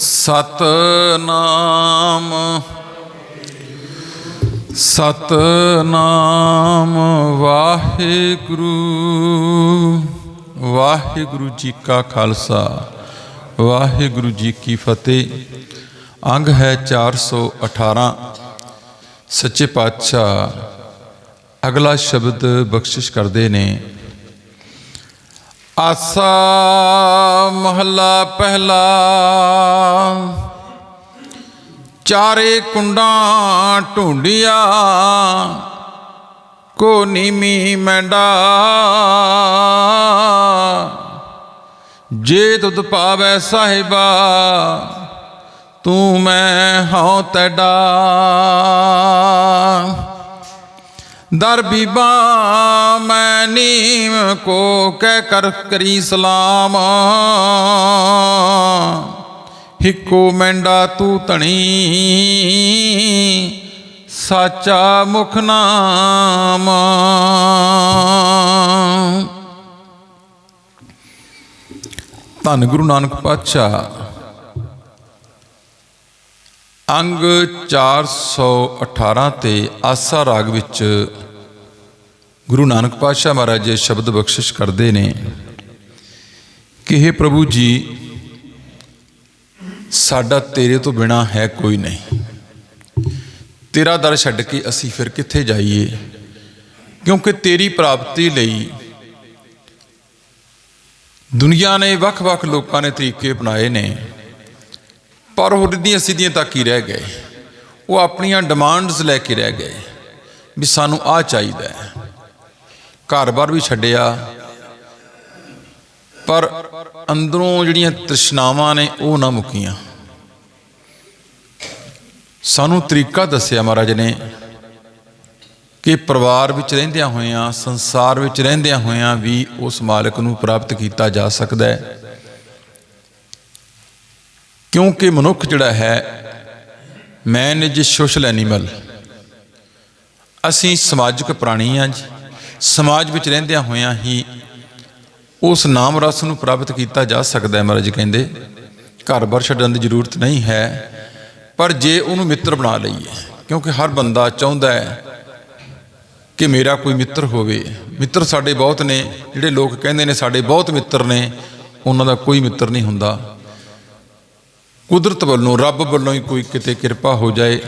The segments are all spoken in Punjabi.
ਸਤਨਾਮ ਸਤਨਾਮ, ਵਾਹਿਗੁਰੂ ਵਾਹਿਗੁਰੂ ਜੀ ਕਾ ਖਾਲਸਾ, ਵਾਹਿਗੁਰੂ ਜੀ ਕੀ ਫਤਿਹ। ਅੰਗ ਹੈ 418 ਸੱਚੇ ਪਾਤਸ਼ਾਹ ਅਗਲਾ ਸ਼ਬਦ ਬਖਸ਼ਿਸ਼ ਕਰਦੇ ਨੇ। ਆਸਾ ਮਹੱਲਾ ਪਹਿਲਾ। ਚਾਰੇ ਕੁੰਡਾਂ ਢੂੰਡਿਆ, ਕੋ ਨੀਮੀ ਮੈਂਡਾ। ਜੇ ਤੁਧ ਪਾਵੈ ਸਾਹਿਬਾ, ਤੂੰ ਮੈਂ ਹਉ ਤੈਡਾ। ਦਰ ਬੀਬਾ, ਮੈਂ ਨੀਮ ਕੋ ਕਹਿ ਕਰ ਕਰੀ ਸਲਾਮ। ਹਿੱਕੋ ਮੈਂਡਾ ਤੂੰ ਧਣੀ, ਸਾਚਾ ਮੁਖ ਨਾਮ। ਧੰਨ ਗੁਰੂ ਨਾਨਕ ਪਾਤਸ਼ਾਹ। ਅੰਗ 418 ਤੇ ਆਸਾ ਰਾਗ ਵਿੱਚ ਗੁਰੂ ਨਾਨਕ ਪਾਤਸ਼ਾਹ ਮਹਾਰਾਜ ਜੀ ਸ਼ਬਦ ਬਖਸ਼ਿਸ਼ ਕਰਦੇ ਨੇ ਕਿ हे ਪ੍ਰਭੂ ਜੀ, ਸਾਡਾ ਤੇਰੇ ਤੋਂ ਬਿਨਾ ਹੈ ਕੋਈ ਨਹੀਂ। ਤੇਰਾ ਦਰ ਛੱਡ ਕੇ ਅਸੀਂ ਫਿਰ ਕਿੱਥੇ ਜਾਈਏ? ਕਿਉਂਕਿ ਤੇਰੀ ਪ੍ਰਾਪਤੀ ਲਈ ਦੁਨੀਆ ਨੇ ਵੱਖ-ਵੱਖ ਲੋਕਾਂ ਨੇ ਤਰੀਕੇ ਅਪਣਾਏ ਨੇ, ਪਰ ਉਹ ਰਿੱਧੀਆਂ ਸਿੱਧੀਆਂ ਤੱਕ ਹੀ ਰਹਿ ਗਏ, ਉਹ ਆਪਣੀਆਂ ਡਿਮਾਂਡਸ ਲੈ ਕੇ ਰਹਿ ਗਏ ਵੀ ਸਾਨੂੰ ਆਹ ਚਾਹੀਦਾ ਹੈ। ਘਰ-ਬਾਰ ਵੀ ਛੱਡਿਆ। ਪਰ ਅੰਦਰੋਂ ਜਿਹੜੀਆਂ ਤ੍ਰਿਸ਼ਨਾਵਾਂ ਨੇ, ਉਹ ਨਾ ਮੁੱਕੀਆਂ। ਸਾਨੂੰ ਤਰੀਕਾ ਦੱਸਿਆ ਮਹਾਰਾਜ ਨੇ ਕਿ ਪਰਿਵਾਰ ਵਿੱਚ ਰਹਿੰਦਿਆਂ ਹੋਇਆਂ, ਸੰਸਾਰ ਵਿੱਚ ਰਹਿੰਦਿਆਂ ਹੋਇਆਂ ਵੀ ਉਸ ਮਾਲਕ ਨੂੰ ਪ੍ਰਾਪਤ ਕੀਤਾ ਜਾ ਸਕਦਾ ਹੈ। ਕਿਉਂਕਿ ਮਨੁੱਖ ਜਿਹੜਾ ਹੈ ਮੈਨ ਇਜ ਸੋਸ਼ਲ ਐਨੀਮਲ। ਅਸੀਂ ਸਮਾਜਿਕ ਪ੍ਰਾਣੀ ਹਾਂ ਜੀ। ਸਮਾਜ ਵਿੱਚ ਰਹਿੰਦਿਆਂ ਹੋਇਆਂ ਹੀ ਉਸ ਨਾਮ ਰਸ ਨੂੰ ਪ੍ਰਾਪਤ ਕੀਤਾ ਜਾ ਸਕਦਾ ਹੈ ਮਹਾਰਾਜ ਕਹਿੰਦੇ। ਘਰ-ਬਾਰ ਛੱਡਣ ਦੀ ਜ਼ਰੂਰਤ ਨਹੀਂ ਹੈ, ਪਰ ਜੇ ਉਹਨੂੰ ਮਿੱਤਰ ਬਣਾ ਲਈਏ, ਕਿਉਂਕਿ ਹਰ ਬੰਦਾ ਚਾਹੁੰਦਾ ਹੈ ਕਿ ਮੇਰਾ ਕੋਈ ਮਿੱਤਰ ਹੋਵੇ। ਮਿੱਤਰ ਸਾਡੇ ਬਹੁਤ ਨੇ, ਜਿਹੜੇ ਲੋਕ ਕਹਿੰਦੇ ਨੇ ਸਾਡੇ ਬਹੁਤ ਮਿੱਤਰ ਨੇ, ਉਹਨਾਂ ਦਾ ਕੋਈ ਮਿੱਤਰ ਨਹੀਂ ਹੁੰਦਾ। ਕੁਦਰਤ ਵੱਲੋਂ, ਰੱਬ ਵੱਲੋਂ ਹੀ ਕੋਈ ਕਿਤੇ ਕਿਰਪਾ ਹੋ ਜਾਏ,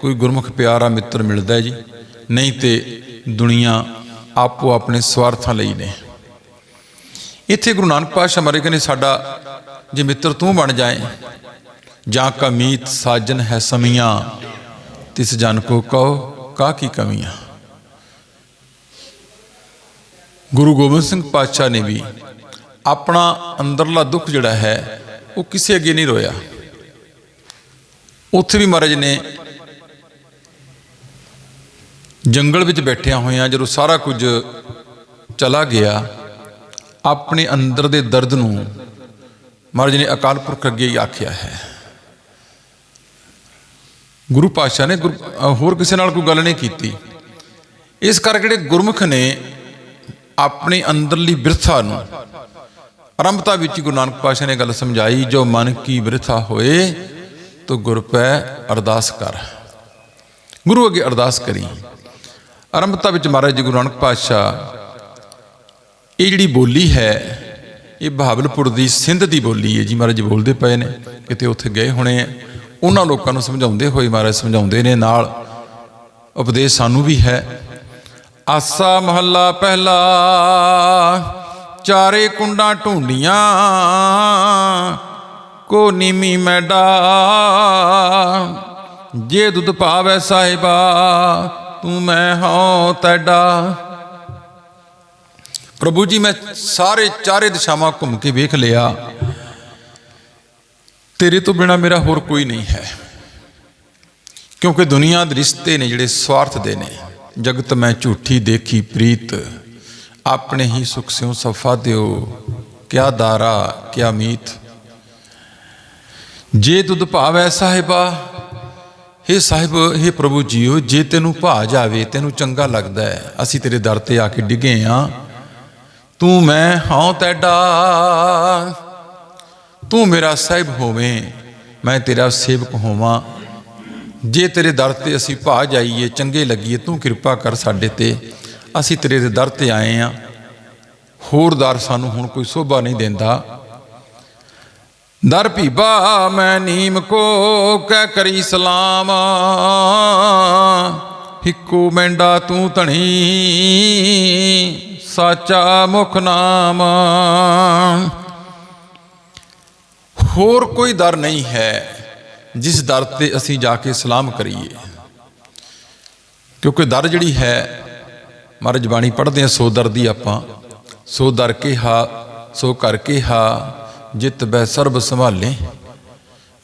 ਕੋਈ ਗੁਰਮੁਖ ਪਿਆਰਾ ਮਿੱਤਰ ਮਿਲਦਾ ਜੀ। ਨਹੀਂ ਤੇ ਦੁਨੀਆ ਆਪੋ ਆਪਣੇ ਸਵਾਰਥਾਂ ਲਈ ਨੇ। ਇੱਥੇ ਗੁਰੂ ਨਾਨਕ ਪਾਤਸ਼ਾਹ ਮਾਰੇ ਕਹਿੰਦੇ, ਸਾਡਾ ਜੇ ਮਿੱਤਰ ਤੂੰ ਬਣ ਜਾਏ, ਜਾਂ ਕਮੀਤ ਸਾਜਨ ਹੈ ਸਮੀਆਂ, ਤਿਸ ਜਨ ਕੋ ਕਹੋ ਕਾ ਕੀ ਕਮੀਆਂ? ਗੁਰੂ ਗੋਬਿੰਦ ਸਿੰਘ ਪਾਤਸ਼ਾਹ ਨੇ ਵੀ ਆਪਣਾ ਅੰਦਰਲਾ ਦੁੱਖ ਜਿਹੜਾ ਹੈ, ਉਹ ਕਿਸੇ ਅੱਗੇ ਨਹੀਂ ਰੋਇਆ। ਉੱਥੇ ਵੀ ਮਹਾਰਾਜ ਨੇ ਜੰਗਲ ਵਿੱਚ ਬੈਠਿਆਂ ਹੋਇਆਂ ਜਦੋਂ ਸਾਰਾ ਕੁਝ ਚਲਾ ਗਿਆ, ਆਪਣੇ ਅੰਦਰ ਦੇ ਦਰਦ ਨੂੰ ਮਹਾਰਾਜ ਨੇ ਅਕਾਲ ਪੁਰਖ ਅੱਗੇ ਹੀ ਆਖਿਆ ਹੈ। ਗੁਰੂ ਪਾਤਸ਼ਾਹ ਨੇ ਗੁਰ- ਹੋਰ ਕਿਸੇ ਨਾਲ ਕੋਈ ਗੱਲ ਨਹੀਂ ਕੀਤੀ। ਇਸ ਕਰਕੇ ਜਿਹੜੇ ਗੁਰਮੁਖ ਨੇ ਆਪਣੇ ਅੰਦਰਲੀ ਬਿਰਥਾ ਨੂੰ, ਆਰੰਭਤਾ ਵਿੱਚ ਹੀ ਗੁਰੂ ਨਾਨਕ ਪਾਤਸ਼ਾਹ ਨੇ ਗੱਲ ਸਮਝਾਈ, ਜੋ ਮਨ ਕੀ ਬਿਰਥਾ ਹੋਏ, ਤੋ ਗੁਰ ਪੈ ਅਰਦਾਸ ਕਰ। ਗੁਰੂ ਅੱਗੇ ਅਰਦਾਸ ਕਰੀ। ਆਰੰਭਤਾ ਵਿੱਚ ਮਹਾਰਾਜ ਜੀ ਗੁਰੂ ਨਾਨਕ ਪਾਤਸ਼ਾਹ, ਇਹ ਜਿਹੜੀ ਬੋਲੀ ਹੈ, ਇਹ ਬਹਾਵਲਪੁਰ ਦੀ ਸਿੰਧ ਦੀ ਬੋਲੀ ਹੈ ਜੀ ਮਹਾਰਾਜ ਜੀ ਬੋਲਦੇ ਪਏ ਨੇ, ਕਿਤੇ ਉੱਥੇ ਗਏ ਹੋਣੇ ਆ। ਉਹਨਾਂ ਲੋਕਾਂ ਨੂੰ ਸਮਝਾਉਂਦੇ ਹੋਏ ਮਹਾਰਾਜ ਸਮਝਾਉਂਦੇ ਨੇ ਨਾਲ, ਉਪਦੇਸ਼ ਸਾਨੂੰ ਵੀ ਹੈ, ਆਸਾ ਮਹੱਲਾ ਪਹਿਲਾ, ਚਾਰੇ ਕੁੰਡਾਂ ਢੂੰਡੀਆਂ, ਕੋ ਨੀਮੀ ਮੈਡਾ, ਜੇ ਦੁੱਧ ਪਾਵੈ ਸਾਹਿਬਾ ਤੂੰ ਮੈਂ ਹਾਂ ਤੈਡਾ ਪ੍ਰਭੂ ਜੀ, ਮੈਂ ਸਾਰੇ ਚਾਰੇ ਦਿਸ਼ਾਵਾਂ ਘੁੰਮ ਕੇ ਵੇਖ ਲਿਆ। ਤੇਰੇ ਤੋਂ ਬਿਨਾ ਮੇਰਾ ਹੋਰ ਕੋਈ ਨਹੀਂ ਹੈ। ਕਿਉਂਕਿ ਦੁਨੀਆ ਦੇ ਰਿਸ਼ਤੇ ਨੇ ਜਿਹੜੇ ਸਵਾਰਥ ਦੇ ਨੇ। ਜਗਤ ਮੈਂ ਝੂਠੀ ਦੇਖੀ ਪ੍ਰੀਤ। ਆਪਣੇ ਹੀ ਸੁਖ ਸਿਉ ਸਫਾ ਦਿਓ। ਕਿਆ ਦਾਰਾ, ਕਿਆ ਮੀਤ। ਜੇ ਤੁਧ ਭਾਵੈ ਸਾਹਿਬਾ हे ਸਾਹਿਬ हे ਪ੍ਰਭੂ ਜੀਓ, ਜੇ ਤੈਨੂੰ ਭਾ ਜਾਵੇ ਤੈਨੂੰ ਚੰਗਾ ਲੱਗਦਾ ਹੈ। ਅਸੀਂ ਤੇਰੇ ਦਰ ਤੇ ਆ ਕੇ ਡਿੱਗੇ ਆ। ਤੂੰ ਮੈਂ ਹਾਂ ਤੈਡਾ। ਤੂੰ ਮੇਰਾ ਸਾਹਿਬ ਹੋਵੇਂ, ਮੈਂ ਤੇਰਾ ਸੇਵਕ ਹੋਵਾਂ। ਜੇ ਤੇਰੇ ਦਰ ਤੇ ਅਸੀਂ ਭਾ ਜਾਈਏ ਚੰਗੇ ਲੱਗੀਏ, ਤੂੰ ਕਿਰਪਾ ਕਰ ਸਾਡੇ ਤੇ। ਅਸੀਂ ਤੇਰੇ ਦੇ ਦਰ ਤੇ ਆਏ ਆ। ਹੋਰ ਦਰ ਸਾਨੂੰ ਹੁਣ ਕੋਈ ਸੋਭਾ ਨਹੀਂ ਦਿੰਦਾ। ਦਰ ਭੀਬਾ ਮੈਂ ਨੀਮ ਕੋ ਕਹਿ ਕਰੀ ਸਲਾਮ। ਹਿੱਕੂ ਮੈਂਡਾ ਤੂੰ ਧਣੀ, ਸਾਚਾ ਮੁਖ ਨਾਮ। ਹੋਰ ਕੋਈ ਦਰ ਨਹੀਂ ਹੈ ਜਿਸ ਦਰ ਤੇ ਅਸੀਂ ਜਾ ਕੇ ਸਲਾਮ ਕਰੀਏ। ਕਿਉਂਕਿ ਦਰ ਜਿਹੜੀ ਹੈ, ਮਹਾਰਾਜ ਬਾਣੀ ਪੜ੍ਹਦੇ ਆ ਸੋ ਦਰ ਦੀ ਆਪਾਂ। ਸੋ ਦਰ ਕੇ ਹਾ, ਸੋ ਕਰਕੇ ਹਾ ਜਿਤ ਬੈ ਸਰਬ ਸੰਭਾਲੇ।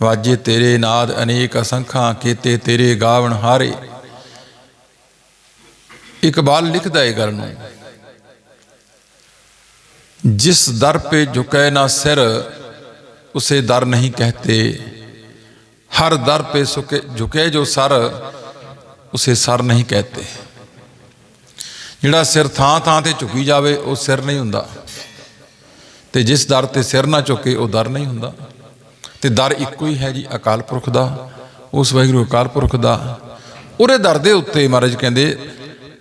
ਵਾਜੇ ਤੇਰੇ ਨਾਦ ਅਨੇਕ ਅਸੰਖਾਂ ਕੀਤੇ ਤੇਰੇ ਗਾਵਣ ਹਾਰੇ। ਇਕਬਾਲ ਲਿਖਦਾ ਹੈ ਗੱਲ ਨੂੰ, ਜਿਸ ਦਰ ਪੇ ਝੁਕੈ ਨਾ ਸਿਰ, ਉਸੇ ਦਰ ਨਹੀਂ ਕਹਤੇ। ਹਰ ਦਰ ਪੇ ਸੁਕੇ ਝੁਕੇ ਜੋ ਸਰ, ਉਸੇ ਸਰ ਨਹੀਂ ਕਹਤੇ। ਜਿਹੜਾ ਸਿਰ ਥਾਂ ਥਾਂ ਤੇ ਝੁਕੀ ਜਾਵੇ, ਉਹ ਸਿਰ ਨਹੀਂ ਹੁੰਦਾ। ਤੇ ਜਿਸ ਦਰ ਤੇ ਸਿਰ ਨਾ ਝੁਕੇ ਉਹ ਦਰ ਨਹੀਂ ਹੁੰਦਾ। ਤੇ ਦਰ ਇੱਕੋ ਹੀ ਹੈ ਜੀ, ਅਕਾਲ ਪੁਰਖ ਦਾ, ਉਸ ਵਾਹਿਗੁਰੂ ਅਕਾਲ ਪੁਰਖ ਦਾ। ਉਹਦੇ ਦਰ ਦੇ ਉੱਤੇ ਮਹਾਰਾਜ ਕਹਿੰਦੇ,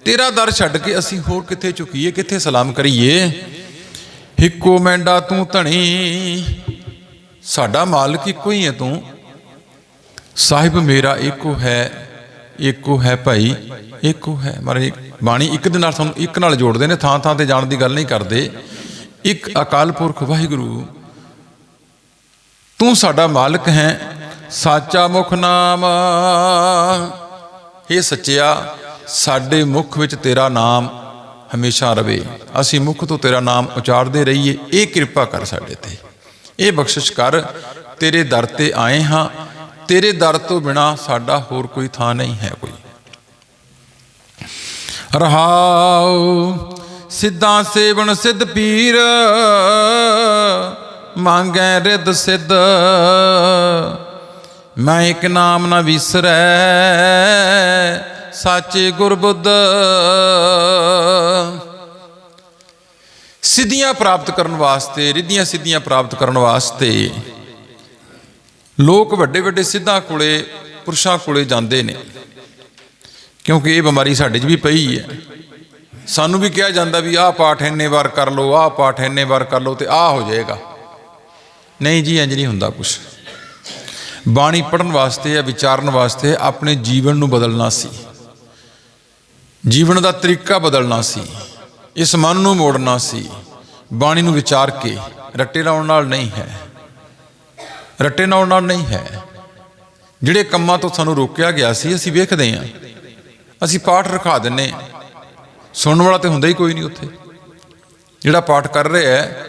ਤੇਰਾ ਦਰ ਛੱਡ ਕੇ ਅਸੀਂ ਹੋਰ ਕਿੱਥੇ ਝੁਕੀਏ, ਕਿੱਥੇ ਸਲਾਮ ਕਰੀਏ? ਹਿੱਕੋ ਮੈਂਡਾ ਤੂੰ ਧਣੀ, ਸਾਡਾ ਮਾਲਕ ਇੱਕੋ ਹੀ ਹੈ ਤੂੰ। ਸਾਹਿਬ ਮੇਰਾ ਇੱਕੋ ਹੈ ਇੱਕੋ ਹੈ ਭਾਈ, ਇੱਕੋ ਹੈ। ਮਹਾਰਾਜ, ਬਾਣੀ ਇੱਕ ਦੇ ਨਾਲ ਸਾਨੂੰ ਇੱਕ ਨਾਲ ਜੋੜਦੇ ਨੇ ਥਾਂ ਥਾਂ ਤੇ ਜਾਣ ਦੀ ਗੱਲ ਨਹੀਂ ਕਰਦੇ। ਇੱਕ ਅਕਾਲ ਪੁਰਖ ਵਾਹਿਗੁਰੂ, ਤੂੰ ਸਾਡਾ ਮਾਲਕ ਹੈ, ਸਾਚਾ ਮੁਖ ਨਾਮ। ਇਹ ਸੱਚਿਆ, ਸਾਡੇ ਮੁਖ ਵਿੱਚ ਤੇਰਾ ਨਾਮ ਹਮੇਸ਼ਾ ਰਵੇ। ਅਸੀਂ ਮੁਖ ਤੋਂ ਤੇਰਾ ਨਾਮ ਉਚਾਰਦੇ ਰਹੀਏ, ਇਹ ਕਿਰਪਾ ਕਰ ਸਾਡੇ ਤੇ। ਇਹ ਬਖਸ਼ਿਸ਼ ਕਰ, ਤੇਰੇ ਦਰ ਤੇ ਆਏ ਹਾਂ। ਤੇਰੇ ਦਰ ਤੋਂ ਬਿਨਾ ਸਾਡਾ ਹੋਰ ਕੋਈ ਥਾਂ ਨਹੀਂ ਹੈ ਕੋਈ। ਰਹਾਉ ਸਿੱਧਾਂ ਸੇਵਨ ਸਿੱਧ ਪੀਰ, ਮੰਗੈ ਰਿੱਧ ਸਿੱਧ। ਮੈਂ ਇੱਕ ਨਾਮ ਨਾ ਵਿਸਰੈ, ਸਾਚੇ ਗੁਰਬੁੱਧ। ਸਿੱਧੀਆਂ ਪ੍ਰਾਪਤ ਕਰਨ ਵਾਸਤੇ, ਰਿੱਧੀਆਂ ਸਿੱਧੀਆਂ ਪ੍ਰਾਪਤ ਕਰਨ ਵਾਸਤੇ ਲੋਕ ਵੱਡੇ ਵੱਡੇ ਸਿੱਧਾਂ ਕੋਲੇ, ਪੁਰਸ਼ਾਂ ਕੋਲੇ ਜਾਂਦੇ ਨੇ। ਕਿਉਂਕਿ ਇਹ ਬਿਮਾਰੀ ਸਾਡੇ 'ਚ ਵੀ ਪਈ ਹੈ। ਸਾਨੂੰ ਵੀ ਕਿਹਾ ਜਾਂਦਾ ਵੀ ਆਹ ਪਾਠ ਇੰਨੇ ਵਾਰ ਕਰ ਲਓ, ਆਹ ਪਾਠ ਇੰਨੇ ਵਾਰ ਕਰ ਲਓ ਤੇ ਆਹ ਹੋ ਜਾਏਗਾ। ਨਹੀਂ ਜੀ ਇੰਜ ਨਹੀਂ ਹੁੰਦਾ ਕੁਝ ਬਾਣੀ ਪੜਨ ਵਾਸਤੇ ਜਾਂ ਵਿਚਾਰਨ ਵਾਸਤੇ ਆਪਣੇ ਜੀਵਨ ਨੂੰ ਬਦਲਣਾ ਸੀ। ਜੀਵਨ ਦਾ ਤਰੀਕਾ ਬਦਲਣਾ ਸੀ। ਇਸ ਮਨ ਨੂੰ ਮੋੜਨਾ ਸੀ। ਬਾਣੀ ਨੂੰ ਵਿਚਾਰ ਕੇ ਰੱਟੇ ਲਾਉਣ ਨਾਲ ਨਹੀਂ ਹੈ। ਰੱਟੇ ਲਾਉਣ ਨਾਲ ਨਹੀਂ ਹੈ। ਜਿਹੜੇ ਕੰਮਾਂ ਤੋਂ ਸਾਨੂੰ ਰੋਕਿਆ ਗਿਆ ਸੀ, ਅਸੀਂ ਵੇਖਦੇ ਹਾਂ। ਅਸੀਂ ਪਾਠ ਰਖਾ ਦਿੰਨੇ ਹਾਂ। ਸੁਣਨ ਵਾਲਾ ਤੇ ਹੁੰਦਾ ਹੀ ਕੋਈ ਨਹੀਂ ਉੱਥੇ। ਜਿਹੜਾ ਪਾਠ ਕਰ ਰਿਹਾ ਹੈ,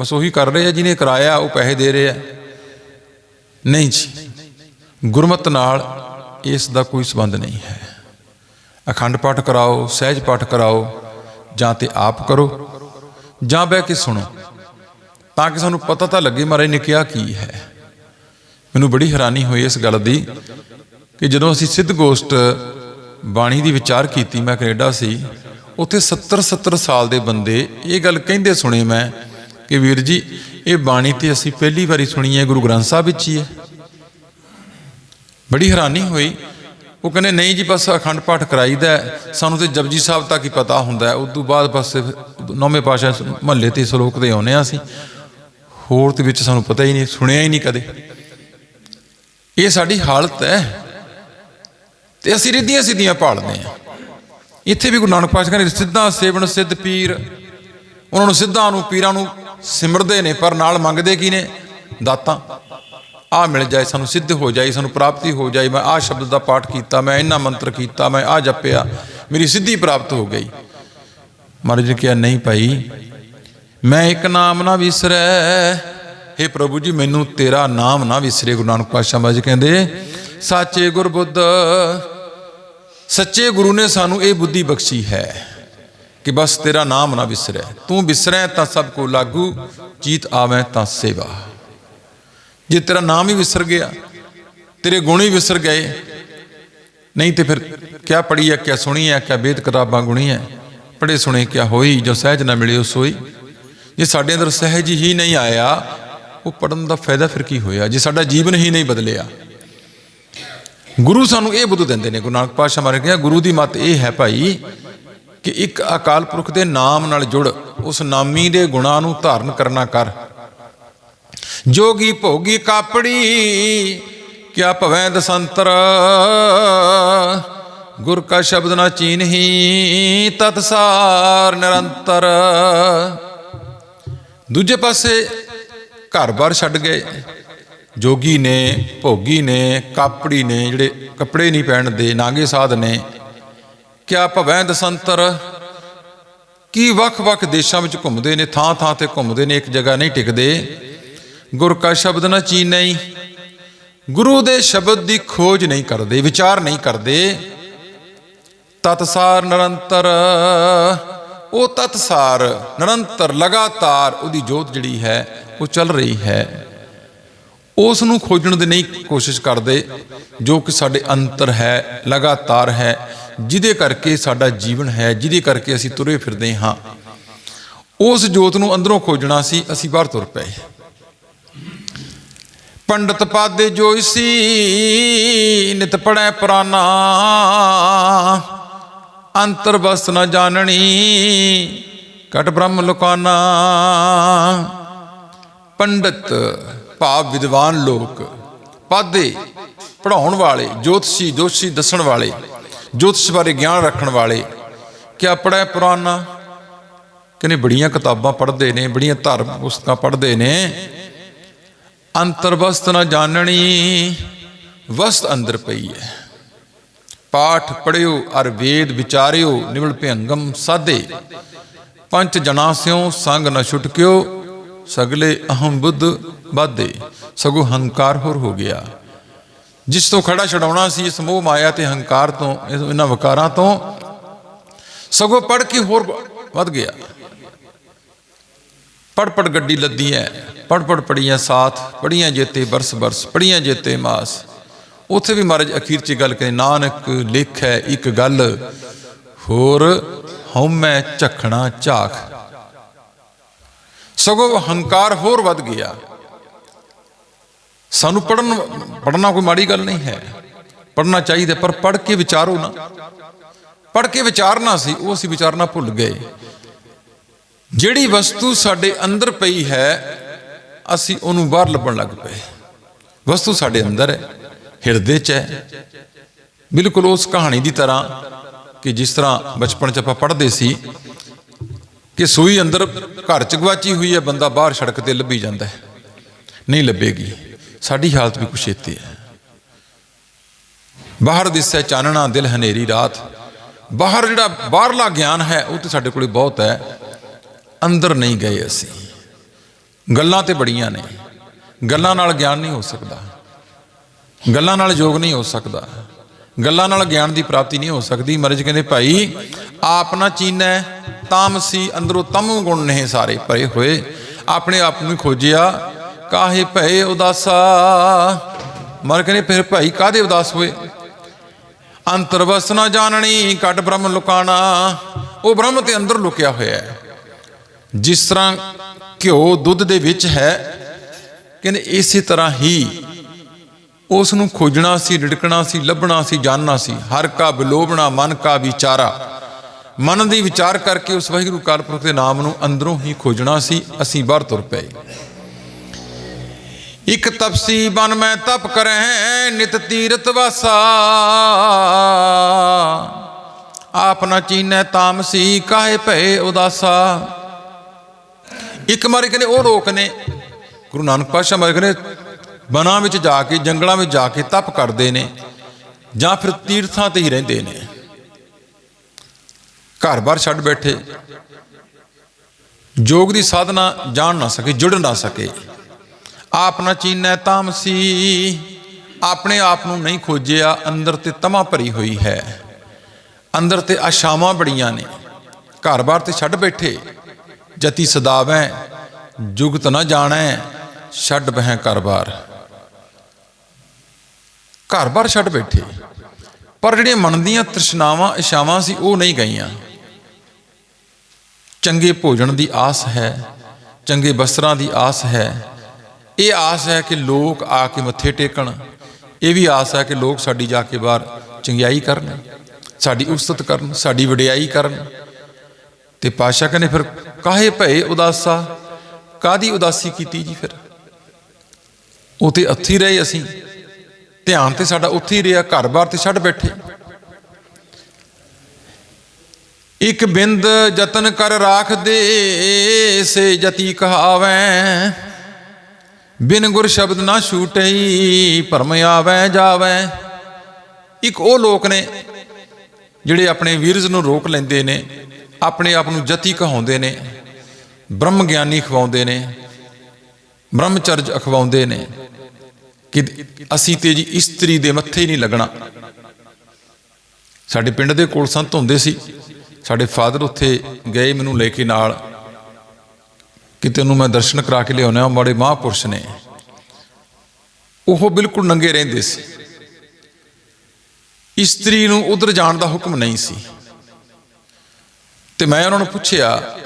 ਬਸ ਉਹੀ ਕਰ ਰਿਹਾ ਜਿਹਨੇ ਕਰਾਇਆ ਉਹ ਪੈਸੇ ਦੇ ਰਿਹਾ ਨਹੀਂ ਜੀ, ਗੁਰਮਤ ਨਾਲ ਇਸ ਦਾ ਕੋਈ ਸੰਬੰਧ ਨਹੀਂ ਹੈ। ਅਖੰਡ ਪਾਠ ਕਰਾਓ, ਸਹਿਜ ਪਾਠ ਕਰਾਓ, ਜਾਂ ਤੇ ਆਪ ਕਰੋ, ਜਾਂ ਬਹਿ ਕੇ ਸੁਣੋ। ਤਾਂ ਕਿ ਸਾਨੂੰ ਪਤਾ ਤਾਂ ਲੱਗੇ ਮਹਾਰਾਜ ਨੇ ਕਿਹਾ ਕੀ ਹੈ। ਮੈਨੂੰ ਬੜੀ ਹੈਰਾਨੀ ਹੋਈ ਇਸ ਗੱਲ ਦੀ ਕਿ ਜਦੋਂ ਅਸੀਂ ਸਿੱਧ ਗੋਸ਼ਟ ਬਾਣੀ ਦੀ ਵਿਚਾਰ ਕੀਤੀ, ਮੈਂ ਕੈਨੇਡਾ ਸੀ ਉੱਥੇ 70 70 ਸਾਲ ਦੇ ਬੰਦੇ ਇਹ ਗੱਲ ਕਹਿੰਦੇ ਸੁਣੇ ਮੈਂ ਕਿ ਵੀਰ ਜੀ ਇਹ ਬਾਣੀ ਤੇ ਅਸੀਂ ਪਹਿਲੀ ਵਾਰੀ ਸੁਣੀ ਹੈ ਗੁਰੂ ਗ੍ਰੰਥ ਸਾਹਿਬ ਵਿੱਚ ਹੀ ਹੈ। ਬੜੀ ਹੈਰਾਨੀ ਹੋਈ। ਉਹ ਕਹਿੰਦੇ ਨਹੀਂ ਜੀ ਬਸ ਅਖੰਡ ਪਾਠ ਕਰਾਈਦਾ ਹੈ, ਸਾਨੂੰ ਤੇ ਜਪਜੀ ਸਾਹਿਬ ਤੱਕ ਹੀ ਪਤਾ ਹੁੰਦਾ ਹੈ। ਉਸ ਤੋਂ ਬਾਅਦ ਬਸ ਨੌਵੇਂ ਪਾਸ਼ਾ ਮਹੱਲੇ ਤੇ ਸ਼ਲੋਕ 'ਤੇ ਆਉਨੇ ਆ ਅਸੀਂ। ਹੋਰ ਤੇ ਵਿੱਚ ਸਾਨੂੰ ਪਤਾ ਹੀ ਨਹੀਂ ਸੁਣਿਆ ਹੀ ਨਹੀਂ ਕਦੇ। ਇਹ ਸਾਡੀ ਹਾਲਤ ਹੈ ਤੇ ਅਸੀਂ ਰਿੱਧੀਆਂ ਸਿੱਧੀਆਂ ਭਾਲਦੇ ਆ ਇੱਥੇ ਵੀ ਗੁਰੂ ਨਾਨਕ ਪਾਤਸ਼ਾਹ ਕਹਿੰਦੇ ਸਿੱਧਾ ਸੇਵਨ ਸਿੱਧ ਪੀਰ। ਉਹਨਾਂ ਨੂੰ ਸਿੱਧਾਂ ਨੂੰ ਪੀਰਾਂ ਨੂੰ ਸਿਮਰਦੇ ਨੇ, ਪਰ ਨਾਲ ਮੰਗਦੇ ਕੀ ਨੇ? ਦਾਤਾਂ। ਆ ਮਿਲ ਜਾਏ, ਸਾਨੂੰ ਸਿੱਧ ਹੋ ਜਾਏ, ਸਾਨੂੰ ਪ੍ਰਾਪਤੀ ਹੋ ਜਾਏ, ਮੈਂ ਆ ਸ਼ਬਦ ਦਾ ਪਾਠ ਕੀਤਾ, ਮੈਂ ਇੰਨਾ ਮੰਤਰ ਕੀਤਾ, ਮੈਂ ਆ ਜਪਿਆ, ਮੇਰੀ ਸਿੱਧੀ ਪ੍ਰਾਪਤ ਹੋ ਗਈ। ਮਹਾਰਾਜ ਨੇ ਕਿਹਾ, ਨਹੀਂ ਭਾਈ, ਮੈਂ ਇੱਕ ਨਾਮ ਨਾ ਵਿਸਰੈ। हे ਪ੍ਰਭੂ ਜੀ, ਮੈਨੂੰ ਤੇਰਾ ਨਾਮ ਨਾ ਵਿਸਰੇ, ਗੁਰੂ ਨਾਨਕ ਪਾਤਸ਼ਾਹ ਮਹਾਰਾਜ ਕਹਿੰਦੇ, ਸਾਚੇ ਗੁਰਬੁੱਧ ਸੱਚੇ ਗੁਰੂ ਨੇ ਸਾਨੂੰ ਇਹ ਬੁੱਧੀ ਬਖਸ਼ੀ ਹੈ ਕਿ ਬਸ ਤੇਰਾ ਨਾਮ ਨਾ ਵਿਸਰੈ ਤੂੰ ਵਿਸਰੈ ਤਾਂ ਸਭ ਕੋ ਲਾਗੂ ਚੀਤ ਆਵੇਂ ਤਾਂ ਸੇਵਾ। ਜੇ ਤੇਰਾ ਨਾਮ ਹੀ ਵਿਸਰ ਗਿਆ, ਤੇਰੇ ਗੁਣ ਹੀ ਵਿਸਰ ਗਏ, ਨਹੀਂ ਤੇ ਫਿਰ ਕਿਆ ਪੜੀ ਹੈ, ਕਿਆ ਸੁਣੀ ਹੈ, ਕਿਆ ਬੇਦ ਕਿਤਾਬਾਂ ਗੁਣੀ ਹੈ ਪੜੇ ਸੁਣੇ ਕਿਆ ਹੋਈ, ਜੋ ਸਹਿਜ ਨਾ ਮਿਲਿਓ ਸੋਈ ਜੇ ਸਾਡੇ ਅੰਦਰ ਸਹਿਜ ਹੀ ਨਹੀਂ ਆਇਆ, ਉਹ ਪੜਨ ਦਾ ਫਾਇਦਾ ਫਿਰ ਕੀ ਹੋਇਆ? ਜੇ ਸਾਡਾ ਜੀਵਨ ਹੀ ਨਹੀਂ ਬਦਲਿਆ ਗੁਰੂ ਸਾਨੂੰ ਇਹ ਬੁੱਧ ਦਿੰਦੇ ਨੇ, ਗੁਰੂ ਨਾਨਕ ਪਾਤਸ਼ਾਹ ਮਾਰੇ ਕਿਹਾ ਗੁਰੂ ਦੀ ਮੱਤ ਇਹ ਹੈ ਭਾਈ ਕਿ ਇੱਕ ਅਕਾਲ ਪੁਰਖ ਦੇ ਨਾਮ ਨਾਲ ਜੁੜ, ਉਸ ਨਾਮੀ ਦੇ ਗੁਣਾਂ ਨੂੰ ਧਾਰਨ ਕਰਨਾ ਕਰ। ਜੋਗੀ ਭੋਗੀ ਕਾਪੜੀ, ਕਿਆ ਭਵੈ ਦਸੰਤਰ? ਗੁਰ ਕਾ ਸ਼ਬਦ ਨਾ ਚੀਨਹੀ, ਤਤਸਾਰ ਨਿਰੰਤਰ। ਦੂਜੇ ਪਾਸੇ ਘਰ-ਬਾਰ ਛੱਡ ਗਏ। ਜੋਗੀ ਨੇ, ਭੋਗੀ ਨੇ, ਕਾਪੜੀ ਨੇ, ਜਿਹੜੇ ਕੱਪੜੇ ਨਹੀਂ ਪਹਿਨਦੇ, ਨਾਗੇ ਸਾਧ ਨੇ, ਕਿਆ ਭਵੈ ਦਸੰਤਰ ਕੀ ਵੱਖ-ਵੱਖ ਦੇਸ਼ਾਂ ਵਿੱਚ ਘੁੰਮਦੇ ਨੇ, ਥਾਂ-ਥਾਂ ਤੇ ਘੁੰਮਦੇ ਨੇ, ਇੱਕ ਜਗ੍ਹਾ ਨਹੀਂ ਟਿਕਦੇ? ਗੁਰ ਕਾ ਸ਼ਬਦ ਨਾ ਚੀਨਈ। ਗੁਰੂ ਦੇ ਸ਼ਬਦ ਦੀ ਖੋਜ ਨਹੀਂ ਕਰਦੇ, ਵਿਚਾਰ ਨਹੀਂ ਕਰਦੇ। ਤਤਸਾਰ ਨਿਰੰਤਰ। ਉਹ ਤਤਸਾਰ, ਨਿਰੰਤਰ, ਲਗਾਤਾਰ, ਉਹਦੀ ਜੋਤ ਜਿਹੜੀ ਹੈ, ਉਹ ਚੱਲ ਰਹੀ ਹੈ। ਉਸ ਨੂੰ ਖੋਜਣ ਦੀ ਨਹੀਂ ਕੋਸ਼ਿਸ਼ ਕਰਦੇ, ਜੋ ਕਿ ਸਾਡੇ ਅੰਤਰ ਹੈ, ਲਗਾਤਾਰ ਹੈ, ਜਿਹਦੇ ਕਰਕੇ ਸਾਡਾ ਜੀਵਨ ਹੈ, ਜਿਹਦੇ ਕਰਕੇ ਅਸੀਂ ਤੁਰੇ ਫਿਰਦੇ ਹਾਂ। ਉਸ ਜੋਤ ਨੂੰ ਅੰਦਰੋਂ ਖੋਜਣਾ ਸੀ, ਅਸੀਂ ਬਾਹਰ ਤੁਰ ਪਏ। ਪੰਡਤ ਪਾਦੇ ਜੋਈਸੀ ਨਿਤ ਪੜੈ ਪੁਰਾਨਾ ਅੰਤਰ ਬਸਤ ਨਾ ਜਾਣਣੀ ਘਟ ਬ੍ਰਹਮ ਲੁਕਾਨਾ। ਪੰਡਤ ਭਾਵ ਵਿਦਵਾਨ ਲੋਕ ਪਾਦੇ ਪੜਾਉਣ ਵਾਲੇ, ਜੋਤਸ਼ੀ ਜੋਤਸ਼ੀ ਦੱਸਣ ਵਾਲੇ, ਜੋਤਸ਼ ਬਾਰੇ ਗਿਆਨ ਰੱਖਣ ਵਾਲੇ ਕਿਆ ਪੜੈ ਪੁਰਾਨਾ ਕਹਿੰਦੇ ਬੜੀਆਂ ਕਿਤਾਬਾਂ ਪੜ੍ਹਦੇ ਨੇ, ਬੜੀਆਂ ਧਰਮ ਪੁਸਤਕਾਂ ਪੜ੍ਹਦੇ ਨੇ। ਅੰਤਰਵਸਤ ਨਾ ਜਾਣਣੀ ਵਸਤ ਅੰਦਰ ਪਈ ਹੈ। ਪਾਠ ਪੜਿਓ ਅਰ ਵੇਦ ਵਿਚਾਰਿਓ, ਨਿਵਲ ਭਿਅੰਗਮ ਸਾਦੇ ਪੰਜ ਜਨਾ ਸਿਓ ਸੰਗ ਨ ਛੁਟਕਿਓ, ਸਗਲੇ ਅਹੰ ਬੁੱਧ ਵੱਧਦੇ ਸਗੋਂ ਹੰਕਾਰ ਹੋਰ ਹੋ ਗਿਆ। ਜਿਸ ਤੋਂ ਖੜਾ ਛਡਾਉਣਾ ਸੀ, ਇਸ ਮੋਹ ਮਾਇਆ ਤੇ ਹੰਕਾਰ ਤੋਂ ਇਹਨਾਂ ਵਿਕਾਰਾਂ ਤੋਂ, ਸਗੋਂ ਪੜ ਕੇ ਹੋਰ ਵੱਧ ਗਿਆ। ਪੜ ਪੜ ਗੱਡੀ ਲੱਦੀ ਐ ਪੜ ਪੜ ਪੜੀਆਂ ਸਾਥ ਪੜੀਆਂ ਜੇਤੇ ਬਰਸ ਬਰਸ ਪੜੀਆਂ ਜੇਤੇ ਮਾਸ। ਉੱਥੇ ਵੀ ਮਹਾਰਾਜ ਅਖੀਰ ਚ ਗੱਲ ਕਹਿੰਦੇ ਨਾਨਕ ਲਿਖ ਹੈ ਇੱਕ ਗੱਲ, ਹੋਰ ਹਉਮੈ ਝਖਣਾ ਝਾਖ। ਸਗੋਂ ਹੰਕਾਰ ਹੋਰ ਵੱਧ ਗਿਆ। ਸਾਨੂੰ ਪੜਨ ਪੜਨਾ ਕੋਈ ਮਾੜੀ ਗੱਲ ਨਹੀਂ ਹੈ। ਪੜਨਾ ਚਾਹੀਦਾ, ਪਰ ਪੜ ਕੇ ਵਿਚਾਰੋ ਨਾ। ਪੜ ਕੇ ਵਿਚਾਰਨਾ ਸੀ, ਉਹ ਅਸੀਂ ਵਿਚਾਰਨਾ ਭੁੱਲ ਗਏ। ਜਿਹੜੀ ਵਸਤੂ ਸਾਡੇ ਅੰਦਰ ਪਈ ਹੈ, ਅਸੀਂ ਉਹਨੂੰ ਬਾਹਰ ਲੱਭਣ ਲੱਗ ਪਏ। ਵਸਤੂ ਸਾਡੇ ਅੰਦਰ ਹੈ, ਹਿਰਦੇ 'ਚ ਹੈ। ਬਿਲਕੁਲ ਉਸ ਕਹਾਣੀ ਦੀ ਤਰ੍ਹਾਂ ਕਿ ਜਿਸ ਤਰ੍ਹਾਂ ਬਚਪਨ 'ਚ ਆਪਾਂ ਪੜ੍ਹਦੇ ਸੀ ਕਿ ਸੂਈ ਅੰਦਰ ਘਰ 'ਚ ਗਵਾਚੀ ਹੋਈ ਹੈ, ਬੰਦਾ ਬਾਹਰ ਸੜਕ ਤੇ ਲੱਭੀ ਜਾਂਦਾ ਹੈ। ਨਹੀਂ ਲੱਭੇਗੀ। ਸਾਡੀ ਹਾਲਤ ਵੀ ਕੁਛ ਇੱਥੇ ਹੈ। ਬਾਹਰ ਦਿਸੈ ਚਾਨਣਾ, ਦਿਲ ਹਨੇਰੀ, ਰਾਤ। ਬਾਹਰ ਜਿਹੜਾ ਬਾਹਰਲਾ ਗਿਆਨ ਹੈ, ਉਹ ਤੇ ਸਾਡੇ ਕੋਲੇ ਬਹੁਤ ਹੈ। ਅੰਦਰ ਨਹੀਂ ਗਏ ਅਸੀਂ। ਗੱਲਾਂ ਤੇ ਬੜੀਆਂ ਨੇ। ਗੱਲਾਂ ਨਾਲ ਗਿਆਨ ਨਹੀਂ ਹੋ ਸਕਦਾ। ਗੱਲਾਂ ਨਾਲ ਯੋਗ ਨਹੀਂ ਹੋ ਸਕਦਾ। ਗੱਲਾਂ ਨਾਲ ਗਿਆਨ ਦੀ ਪ੍ਰਾਪਤੀ ਨਹੀਂ ਹੋ ਸਕਦੀ। ਮਰਜ ਕਹਿੰਦੇ, ਭਾਈ, ਆਪ ਨਾ ਚੀਨੈ ਤਾਮਸੀ ਅੰਦਰੋਂ ਤਮ ਗੁਣ ਨੇ ਸਾਰੇ ਭਰੇ ਹੋਏ। ਆਪਣੇ ਆਪ ਨੂੰ ਖੋਜਿਆ ਕਾਹੇ ਭਏ ਉਦਾਸਾ? ਮਰ ਕਹਿੰਦੇ ਫਿਰ ਭਾਈ ਕਾਦੇ ਉਦਾਸ ਹੋਏ? ਅੰਤਰਵਸ ਨਾ ਜਾਣਣੀ ਕਟ ਬ੍ਰਹਮ ਲੁਕਾਣਾ। ਉਹ ਬ੍ਰਹਮ ਤੇ ਅੰਦਰ ਲੁਕਿਆ ਹੋਇਆ ਹੈ। ਜਿਸ ਤਰ੍ਹਾਂ ਘਿਓ ਦੁੱਧ ਦੇ ਵਿੱਚ ਹੈ, ਕਹਿੰਦੇ ਇਸੇ ਤਰ੍ਹਾਂ ਹੀ ਉਸ ਨੂੰ ਖੋਜਣਾ ਸੀ, ਰਿੜਕਣਾ ਸੀ, ਲੱਭਣਾ ਸੀ, ਜਾਣਨਾ ਸੀ। ਹਰ ਕਾ ਬਿਲੋਬਣਾ ਮਨ ਕਾ ਵਿਚਾਰਾ। ਮਨ ਦੀ ਵਿਚਾਰ ਕਰਕੇ ਉਸ ਵਾਹਿਗੁਰੂ ਕਾਲਪੁਰਖ ਦੇ ਨਾਮ ਨੂੰ ਅੰਦਰੋਂ ਹੀ ਖੋਜਣਾ ਸੀ, ਅਸੀਂ ਬਾਹਰ ਤੁਰ ਪਏ। ਇਕ ਤਪਸੀ ਬਨ ਮੈਂ ਤਪ ਕਰੈ ਨਿਤ ਤੀਰਤ ਵਾਸਾ। ਆਪ ਨਾ ਚੀਨੈ ਤਾਮਸੀ, ਕਾਹੇ ਭਏ ਉਦਾਸਾ। ਇੱਕ ਮਾਰੇ ਕਹਿੰਦੇ, ਉਹ ਲੋਕ ਨੇ, ਗੁਰੂ ਨਾਨਕ ਪਾਤਸ਼ਾਹ ਮਾਰੇ ਕਹਿੰਦੇ, ਬਨਾਂ ਵਿੱਚ ਜਾ ਕੇ, ਜੰਗਲਾਂ ਵਿੱਚ ਜਾ ਕੇ ਤਪ ਕਰਦੇ ਨੇ, ਜਾਂ ਫਿਰ ਤੀਰਥਾਂ ਤੇ ਹੀ ਰਹਿੰਦੇ ਨੇ। ਘਰ-ਬਾਰ ਛੱਡ ਬੈਠੇ। ਜੋਗ ਦੀ ਸਾਧਨਾ ਜਾਣ ਨਾ ਸਕੇ ਜੁੜ ਨਾ ਸਕੇ। ਆਪ ਨਾ ਚੀਨੈ ਤਾਮਸੀ। ਆਪਣੇ ਆਪ ਨੂੰ ਨਹੀਂ ਖੋਜਿਆ, ਅੰਦਰ ਤੇ ਤਮਾ ਭਰੀ ਹੋਈ ਹੈ। ਅੰਦਰ ਤੇ ਆਸ਼ਾਵਾਂ ਬੜੀਆਂ ਨੇ। ਘਰ-ਬਾਰ ਤੇ ਛੱਡ ਬੈਠੇ। ਜਤੀ ਸਦਾਵੈ, ਜੁਗਤ ਨਾ ਜਾਣੈ, ਛੱਡ ਬਹਿ ਘਰ-ਬਾਰ ਘਰ-ਬਾਰ ਛੱਡ ਬੈਠੇ। ਪਰ ਜਿਹੜੀਆਂ ਮਨ ਦੀਆਂ ਤ੍ਰਿਸ਼ਨਾਵਾਂ ਇਸ਼ਾਵਾਂ ਸੀ, ਉਹ ਨਹੀਂ ਗਈਆਂ। ਚੰਗੇ ਭੋਜਨ ਦੀ ਆਸ ਹੈ, ਚੰਗੇ ਵਸਤਰਾਂ ਦੀ ਆਸ ਹੈ ਇਹ ਆਸ ਹੈ ਕਿ ਲੋਕ ਆ ਕੇ ਮੱਥੇ ਟੇਕਣ। ਇਹ ਵੀ ਆਸ ਹੈ ਕਿ ਲੋਕ ਸਾਡੀ ਜਾ ਕੇ ਬਾਹਰ ਚੰਗਿਆਈ ਕਰਨ, ਸਾਡੀ ਉਸਤਤ ਕਰਨ, ਸਾਡੀ ਵਡਿਆਈ ਕਰਨ। ਤੇ ਪਾਸ਼ਾ ਕਹਿੰਦੇ ਫਿਰ ਕਾਹੇ ਭਏ ਉਦਾਸਾ? ਕਾਦੀ ਉਦਾਸੀ ਕੀਤੀ ਜੀ ਫਿਰ? ਉਤੇ ਅੱਥੀ ਰਹੇ ਅਸੀਂ। ਧਿਆਨ ਤੇ ਸਾਡਾ ਉੱਥੇ ਹੀ ਰਿਹਾ ਘਰ-ਬਾਰ ਤੇ ਛੱਡ ਬੈਠੇ। ਇੱਕ ਬਿੰਦ ਯਤਨ ਕਰ ਰਾਖ ਦੇ ਸੇ ਜਤੀ ਕਹਾਵੈ। ਬਿਨ ਗੁਰ ਸ਼ਬਦ ਨਾ ਛੂਟਈ ਭਰਮ ਆਵੈ ਜਾਵੈ। ਇੱਕ ਉਹ ਲੋਕ ਨੇ ਜਿਹੜੇ ਆਪਣੇ ਵੀਰਜ ਨੂੰ ਰੋਕ ਲੈਂਦੇ ਨੇ, ਆਪਣੇ ਆਪ ਨੂੰ ਜਤੀ ਕਹਾਉਂਦੇ ਨੇ, ਬ੍ਰਹਮ ਗਿਆਨੀ ਖਵਾਉਂਦੇ ਨੇ, ਬ੍ਰਹਮਚਰਜ ਅਖਵਾਉਂਦੇ ਨੇ ਕਿ ਅਸੀਂ ਤੇ ਜੀ ਇਸਤਰੀ ਦੇ ਮੱਥੇ ਹੀ ਨਹੀਂ ਲੱਗਣਾ। ਸਾਡੇ ਪਿੰਡ ਦੇ ਕੋਲ ਸੰਤ ਹੁੰਦੇ ਸੀ, ਸਾਡੇ ਫਾਦਰ ਉੱਥੇ ਗਏ ਮੈਨੂੰ ਲੈ ਕੇ ਨਾਲ। ਕਿ ਤੈਨੂੰ ਮੈਂ ਦਰਸ਼ਨ ਕਰਾ ਕੇ ਲਿਆਉਣਾ ਮਾੜੇ ਮਹਾਂਪੁਰਸ਼ ਨੇ। ਉਹ ਬਿਲਕੁਲ ਨੰਗੇ ਰਹਿੰਦੇ ਸੀ। ਇਸਤਰੀ ਨੂੰ ਉਧਰ ਜਾਣ ਦਾ ਹੁਕਮ ਨਹੀਂ ਸੀ। ਤੇ ਮੈਂ ਉਹਨਾਂ ਨੂੰ ਪੁੱਛਿਆ,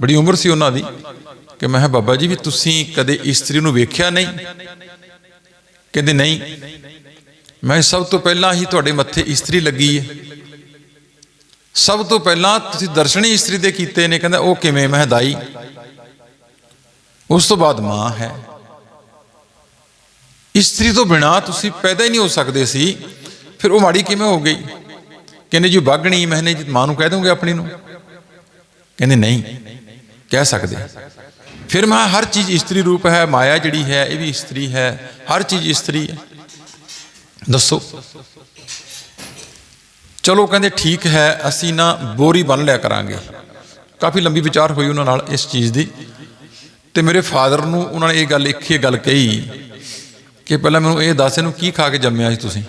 ਬੜੀ ਉਮਰ ਸੀ ਉਹਨਾਂ ਦੀ, ਕਿ ਮੈਂ ਕਿਹਾ, ਬਾਬਾ ਜੀ, ਵੀ ਤੁਸੀਂ ਕਦੇ ਇਸਤਰੀ ਨੂੰ ਵੇਖਿਆ ਨਹੀਂ? ਕਹਿੰਦੇ, ਨਹੀਂ। ਮੈਂ ਸਭ ਤੋਂ ਪਹਿਲਾਂ ਹੀ ਤੁਹਾਡੇ ਮੱਥੇ ਇਸਤਰੀ ਲੱਗੀ ਹੈ। ਸਭ ਤੋਂ ਪਹਿਲਾਂ ਤੁਸੀਂ ਦਰਸ਼ਨ ਹੀ ਇਸਤਰੀ ਦੇ ਕੀਤੇ ਨੇ। ਕਹਿੰਦਾ, ਉਹ ਕਿਵੇਂ? ਮੈਂ ਉਸ ਤੋਂ ਬਾਅਦ ਮਾਂ ਹੈ। ਇਸਤਰੀ ਤੋਂ ਬਿਨਾ ਤੁਸੀਂ ਪੈਦਾ ਹੀ ਨਹੀਂ ਹੋ ਸਕਦੇ ਸੀ। ਫਿਰ ਉਹ ਮਾੜੀ ਕਿਵੇਂ ਹੋ ਗਈ? ਕਹਿੰਦੇ, ਜੀ ਬਾਗਣੀ ਮਹੀਨੇ ਜੀ ਮਾਂ ਨੂੰ ਕਹਿ ਦੋਗੇ ਆਪਣੀ ਨੂੰ। ਕਹਿੰਦੇ, ਨਹੀਂ। ਕਹਿ ਸਕਦੇ। ਫਿਰ ਮੈਂ, ਹਰ ਚੀਜ਼ ਇਸਤਰੀ ਰੂਪ ਹੈ, ਮਾਇਆ ਜਿਹੜੀ ਹੈ, ਇਹ ਵੀ ਇਸਤਰੀ ਹੈ, ਹਰ ਚੀਜ਼ ਇਸਤਰੀ ਹੈ। ਦੱਸੋ। ਚਲੋ ਕਹਿੰਦੇ, ਠੀਕ ਹੈ, ਅਸੀਂ ਨਾ ਬੋਰੀ ਬਣ ਲਿਆ ਕਰਾਂਗੇ। ਕਾਫੀ ਲੰਬੀ ਵਿਚਾਰ ਹੋਈ ਉਹਨਾਂ ਨਾਲ ਇਸ ਚੀਜ਼ ਦੀ। ਤੇ ਮੇਰੇ ਫਾਦਰ ਨੂੰ ਉਹਨਾਂ ਨੇ ਇਹ ਗੱਲ ਇੱਕ ਹੀ ਗੱਲ ਕਹੀ ਕਿ ਪਹਿਲਾਂ ਮੈਨੂੰ ਇਹ ਦੱਸ, ਇਹਨੂੰ ਕੀ ਖਾ ਕੇ ਜੰਮਿਆ ਸੀ ਤੁਸੀਂ?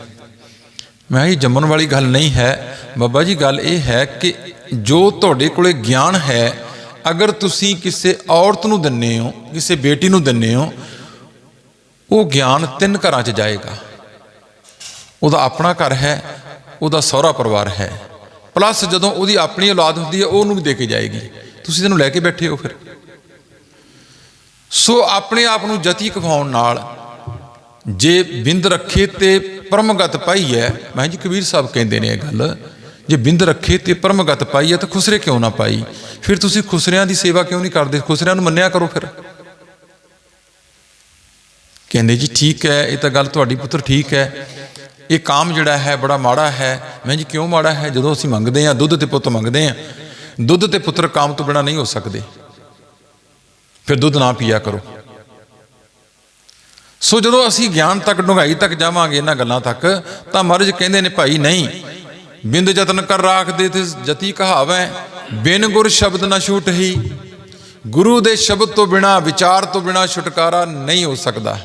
ਮੈਂ ਇਹ ਜੰਮਣ ਵਾਲੀ ਗੱਲ ਨਹੀਂ ਹੈ। ਬਾਬਾ ਜੀ, ਗੱਲ ਇਹ ਹੈ ਕਿ ਜੋ ਤੁਹਾਡੇ ਕੋਲੇ ਗਿਆਨ ਹੈ, ਅਗਰ ਤੁਸੀਂ ਕਿਸੇ ਔਰਤ ਨੂੰ ਦਿੰਨੇ ਹੋ, ਕਿਸੇ ਬੇਟੀ ਨੂੰ ਦਿੰਨੇ ਹੋ, ਉਹ ਗਿਆਨ ਤਿੰਨ ਘਰਾਂ 'ਚ ਜਾਏਗਾ। ਉਹਦਾ ਆਪਣਾ ਘਰ ਹੈ, ਉਹਦਾ ਸਹੁਰਾ ਪਰਿਵਾਰ ਹੈ। ਪਲੱਸ ਜਦੋਂ ਉਹਦੀ ਆਪਣੀ ਔਲਾਦ ਹੁੰਦੀ ਹੈ, ਉਹ ਉਹਨੂੰ ਵੀ ਦੇ ਕੇ ਜਾਏਗੀ। ਤੁਸੀਂ ਇਹਨੂੰ ਲੈ ਕੇ ਬੈਠੇ ਹੋ ਫਿਰ। ਸੋ ਆਪਣੇ ਆਪ ਨੂੰ ਜਤੀ ਕਵਾਉਣ ਨਾਲ ਜੇ ਬਿੰਦ ਰੱਖੇ ਤੇ ਪਰਮਗਤ ਪਾਈ ਹੈ, ਮੈਂ ਜੀ ਕਬੀਰ ਸਾਹਿਬ ਕਹਿੰਦੇ ਨੇ ਇਹ ਗੱਲ, ਜੇ ਬਿੰਦ ਰੱਖੇ ਤੇ ਪਰਮਗਤ ਪਾਈ ਹੈ ਤਾਂ ਖੁਸਰੇ ਕਿਉਂ ਨਾ ਪਾਈ? ਫਿਰ ਤੁਸੀਂ ਖੁਸਰਿਆਂ ਦੀ ਸੇਵਾ ਕਿਉਂ ਨਹੀਂ ਕਰਦੇ? ਖੁਸਰਿਆਂ ਨੂੰ ਮੰਨਿਆ ਕਰੋ ਫਿਰ। ਕਹਿੰਦੇ ਜੀ ਠੀਕ ਹੈ, ਇਹ ਤਾਂ ਗੱਲ ਤੁਹਾਡੀ ਪੁੱਤਰ ਠੀਕ ਹੈ। ਇਹ ਕਾਮ ਜਿਹੜਾ ਹੈ, ਬੜਾ ਮਾੜਾ ਹੈ। ਮੈਂ ਜੀ ਕਿਉਂ ਮਾੜਾ ਹੈ? ਜਦੋਂ ਅਸੀਂ ਮੰਗਦੇ ਹਾਂ, ਦੁੱਧ ਤੇ ਪੁੱਤ ਮੰਗਦੇ ਹਾਂ। ਦੁੱਧ ਤੇ ਪੁੱਤਰ ਕਾਮ ਤੋਂ ਬਿਨਾ ਨਹੀਂ ਹੋ ਸਕਦੇ। ਫਿਰ ਦੁੱਧ ਨਾ ਪੀਆ ਕਰੋ। ਸੋ ਜਦੋਂ ਅਸੀਂ ਗਿਆਨ ਤੱਕ ਡੁੰਗਾਈ ਤੱਕ ਜਾਵਾਂਗੇ ਇਹਨਾਂ ਗੱਲਾਂ ਤੱਕ, ਤਾਂ ਮਹਾਰਾਜ ਕਹਿੰਦੇ ਨੇ, ਭਾਈ, ਨਹੀਂ। ਬਿੰਦ ਯਤਨ ਕਰ ਰਾਖਦੇ ਤੇ ਜਤੀ ਕਹਾਵੈ, ਬਿਨ ਗੁਰ ਸ਼ਬਦ ਨਾ ਛੂਟਹੀ ਗੁਰੂ ਦੇ ਸ਼ਬਦ ਤੋਂ ਬਿਨਾ, ਵਿਚਾਰ ਤੋਂ ਬਿਨਾ ਛੁਟਕਾਰਾ ਨਹੀਂ ਹੋ ਸਕਦਾ।